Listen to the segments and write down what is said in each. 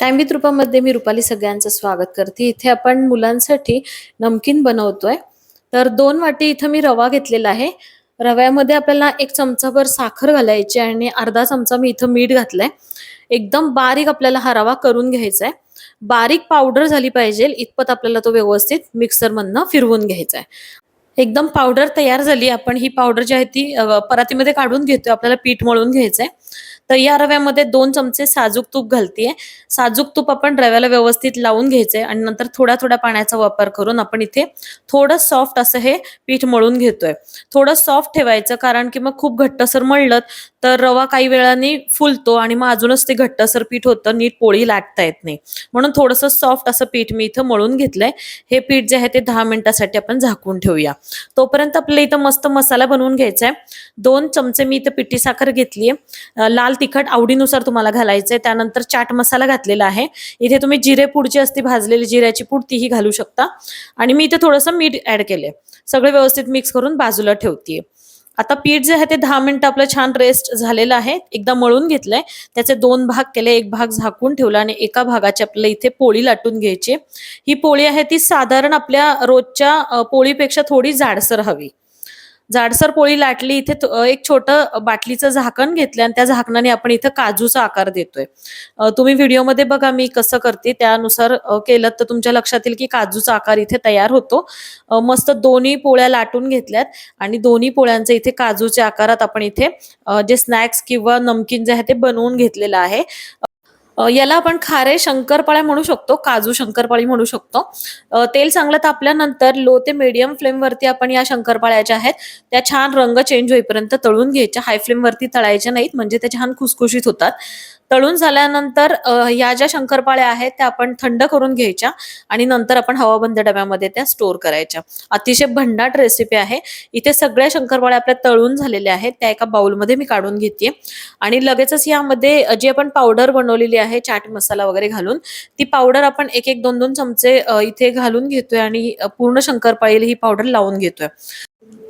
Time with रूपामध्ये मी रुपाली सगळ्यांचं स्वागत करते. इथे आपण मुलांसाठी नमकीन बनवतोय. तर दोन वाटी इथं मी रवा घेतलेला आहे. रव्यामध्ये आपल्याला एक चमचाभर साखर घालायची आणि अर्धा चमचा मी इथं मीठ घातलंय. एकदम बारीक आपल्याला हा रवा करून घ्यायचा आहे बारीक पावडर झाली पाहिजे. इतपत आपल्याला तो व्यवस्थित मिक्सर मधनं फिरवून घ्यायचा आहे एकदम पावडर तयार झाली. आपण ही पावडर जी आहे ती परातीमध्ये काढून घेतोय. आपल्याला पीठ मळून घ्यायचंय. तर या रव्यामध्ये दोन चमचे साजूक तूप घालतीये. साजूक तूप आपण रव्याला व्यवस्थित लावून घ्यायचंय आणि नंतर थोडा थोडा पाण्याचा वापर करून आपण इथे थोडं सॉफ्ट असं हे पीठ मळून घेतोय. थोडं सॉफ्ट ठेवायचं कारण की मग खूप घट्टसर मळलं तर रवा काही वेळाने फुलतो आणि मग अजूनच ते घट्टसर पीठ होतं नीट पोळी लाटता येत नाही. म्हणून थोडंसं सॉफ्ट असं पीठ मी इथं मळून घेतलंय. हे पीठ जे आहे ते दहा मिनिटासाठी आपण झाकून ठेवूया. तोपर्यंत आपल्याला इथं मस्त मसाला बनवून घ्यायचा आहे दोन चमचे मी इथं पिठी साखर घेतलीये. आहे लाल तिखट आवडीनुसार तुम्हाला घालायचंय. त्यानंतर चाट मसाला घातलेला आहे. इथे तुम्ही जिरे पूड जी असते भाजलेली जिऱ्याची पूड तीही घालू शकता. आणि मी इथे थोडंसं मीठ ऍड केलंय. सगळे व्यवस्थित मिक्स करून बाजूला ठेवतीये. आता पीठ जे आहे ते दहा मिनिटं आपलं छान रेस्ट झालेलं आहे. एकदा मळून घेतलंय. त्याचे दोन भाग केले. एक भाग झाकून ठेवला आणि एका भागाची आपल्याला इथे पोळी लाटून घ्यायची. ही पोळी आहे ती साधारण आपल्या रोजच्या पोळीपेक्षा थोडी जाडसर हवी. जाडसर पोळी लाटली इथे एक छोटं बाटलीचं झाकण घेतलं आणि त्या झाकणाने आपण इथं काजूचा आकार देतोय. तुम्ही व्हिडिओमध्ये बघा मी कसं करते त्यानुसार केलं तर तुमच्या लक्षात येईल की काजूचा आकार इथे तयार होतो. मस्त दोन्ही पोळ्या लाटून घेतल्यात आणि दोन्ही पोळ्यांचे इथे काजूच्या आकारात आपण इथे जे स्नॅक्स किंवा नमकीन जे आहे ते बनवून घेतलेलं आहे. याला आपण खारे शंकरपाळ्या म्हणू शकतो काजू शंकरपाळी म्हणू शकतो. तेल चांगलं तापल्यानंतर लो ते मीडियम फ्लेम वरती आपण या शंकरपाळ्याच्या आहेत त्या छान रंग चेंज होईपर्यंत तळून घ्यायच्या. हाय फ्लेम वरती तळायच्या नाहीत म्हणजे त्या छान खुसखुशीत होतात. तळून झाल्यानंतर या ज्या शंकरपाळ्या आहेत त्या आपण थंड करून घ्यायच्या आणि नंतर आपण हवाबंद डब्यामध्ये त्या स्टोअर करायच्या. अतिशय भन्नाट रेसिपी आहे. इथे सगळ्या शंकरपाळ्या आपल्या तळून झालेल्या आहेत. त्या एका बाउलमध्ये मी काढून घेते आणि लगेचच यामध्ये जी आपण पावडर बनवलेली आहे चाट मसाला वगैरे घालून ती पावडर आपण एक एक दोन दोन चमचे इथे घालून घेतोय आणि पूर्ण शंकरपाळीला ही पावडर लावून घेतोय.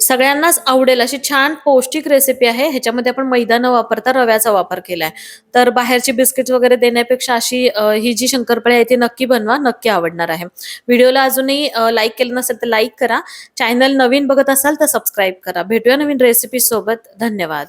सगळ्यांनाच आवडेल अशी छान पौष्टिक रेसिपी आहे. ह्याच्यामध्ये आपण मैदा न वापरता रव्याचा वापर केलाय. तर बाहेरची बिस्किट वगैरे देण्यापेक्षा अशी ही जी शंकरपाळी आहे ती नक्की बनवा नक्की आवडणार आहे. व्हिडिओला अजूनही लाईक केलं नसेल तर लाईक करा. चॅनल नवीन बघत असाल तर सबस्क्राईब करा. भेटूया नवीन रेसिपी सोबत. धन्यवाद.